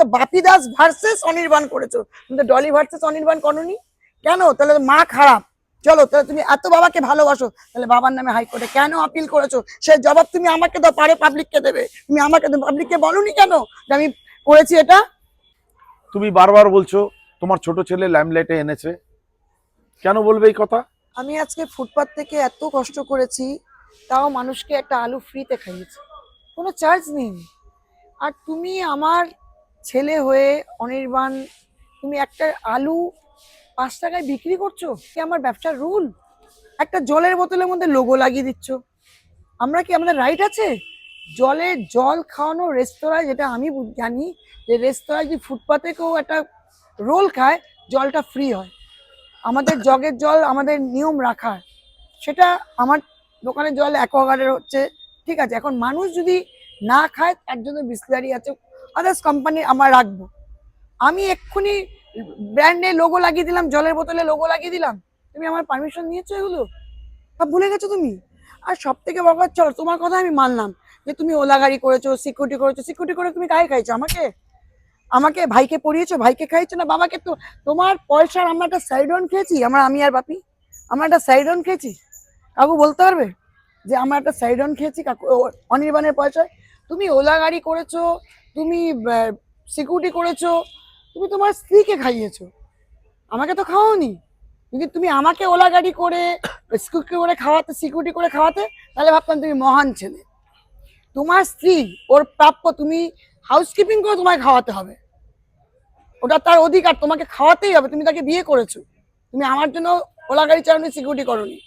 তো বাপি দাস ভার্সেস অনির্বাণ করেছ। কিন্তু ডলি ভার্সেস অনির্বাণ করনি। কেন? তাহলে মা খারাপ। চলো তাহলে তুমি এত বাবাকে ভালোবাসো তাহলে বাবার নামে হাইকোর্টে কেন আপিল করেছ? সে জবাব তুমি আমাকে তো পারে পাবলিককে দেবে। তুমি আমাকে পাবলিককে বলনি কেন? যে আমি করেছি এটা? তুমি বারবার বলছো তোমার ছোট ছেলে ল্যামলাইটে এনেছে। কেন বলবে এই কথা? আমি আজকে ফুটপাথ থেকে এত কষ্ট করেছি তাও মানুষকে একটা আলু ফ্রিতে খাইয়েছি। কোনো চার্জ নেই। আর তুমি আমার ছেলে হয়ে অনির্বাণ, তুমি একটা আলু পাঁচ টাকায় বিক্রি করছ? কি আমার ব্যবসার রুল? একটা জলের বোতলের মধ্যে লোগো লাগিয়ে দিচ্ছ। আমরা কি আমাদের রাইট আছে? জলে জল খাওয়ানো রেস্তোরাঁয় যেটা আমি জানি যে রেস্তোরাঁয় যদি ফুটপাতে কেউ একটা রোল খায়, জলটা ফ্রি হয়। আমাদের জগের জল আমাদের নিয়ম রাখার সেটা আমার দোকানের জল অ্যাকোয়াগার্ডের হচ্ছে। ঠিক আছে, এখন মানুষ যদি না খায় তার জন্য বিসলারি আছে আদার্স কোম্পানি আমার রাখব। আমি এক্ষুনি ব্র্যান্ডে লোগো লাগিয়ে দিলাম, জলের বোতলে লোগো লাগিয়ে দিলাম। তুমি আমার পারমিশন নিয়েছো এগুলো? সব ভুলে গেছো তুমি? আর সব থেকে কথা, চলো তোমার কথা আমি মানলাম যে তুমি ওলা গাড়ি করেছ সিকিউরিটি করেছ সিকিউরিটি করে তুমি কাকে খাইছো আমাকে? আমাকে ভাইকে পড়িয়েছো ভাইকে খাইছো না? বাবাকে তো তোমার পয়সার আমরা একটা সাইডন খেয়েছি, আমরা, আমি আর বাপি, আমরা একটা সাইডন খেয়েছি। কাকু বলতে পারবে যে আমরা একটা সাইডন খেয়েছি কাকু অনির্বাণের পয়সায়? তুমি ওলা গাড়ি করেছ তুমি সিকিউরিটি করেছ, তুমি তোমার স্ত্রীকে খাইয়েছো। আমাকে তো খাওয়াওনি যদি তুমি আমাকে ওলা গাড়ি করে সিকিউরিটি করে খাওয়াতে সিকিউরিটি করে খাওয়াতে, তাহলে ভাবতাম তুমি মহান ছেলে। তোমার স্ত্রী, ওর প্রাপ্য তুমি হাউসকিপিং করে তোমায় খাওয়াতে হবে। ওটা তার অধিকার, তোমাকে খাওয়াতেই হবে, তুমি তাকে বিয়ে করেছ। তুমি আমার জন্য ওলা গাড়ি চালানো সিকিউরিটি করনি।